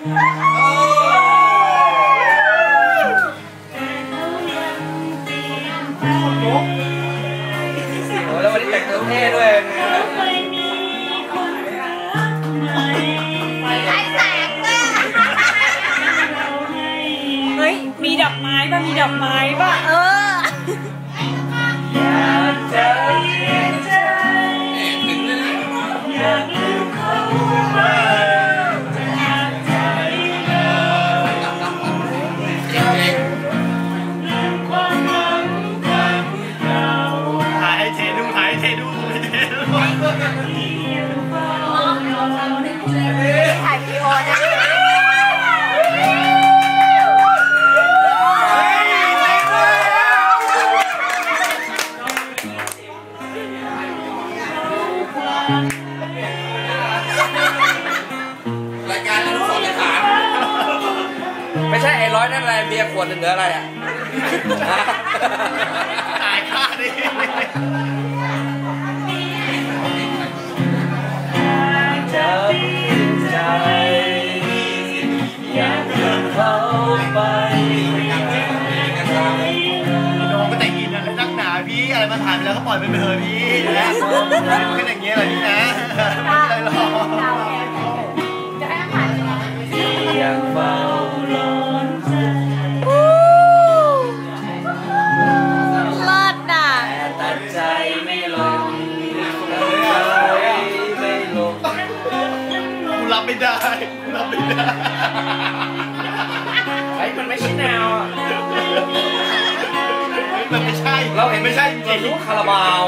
โอ้แล้ววันนี้แต่งตัวเท่ด้วยไอ้แสงเลยเฮ้ย มีดอกไม้ป่ะ มีดอกไม้ป่ะ เออ ถ่ายวีดีโอนะรายการอนุสรณ์สถานไม่ใช่ไอ้ร้อยนั่นอะไรเบียร์ขวดหนึ่งหรืออะไรอะถ่ายค่าดิ มาถ่ายไปแล้วก็ปล่อยไปเถอะพี่นะขึ้นอย่างเงี้ยเลยพี่นะไม่ไรหรอกจะให้าหรยังไงเลิศน่ะตัดใจไม่ลงไม่ลงกูรับไม่ได้กูรับไม่ได้ไอ้มันไม่ใช่แนวอะ มันไม่ใช่ เราเห็นไม่ใช่จริงรู้คาราบาว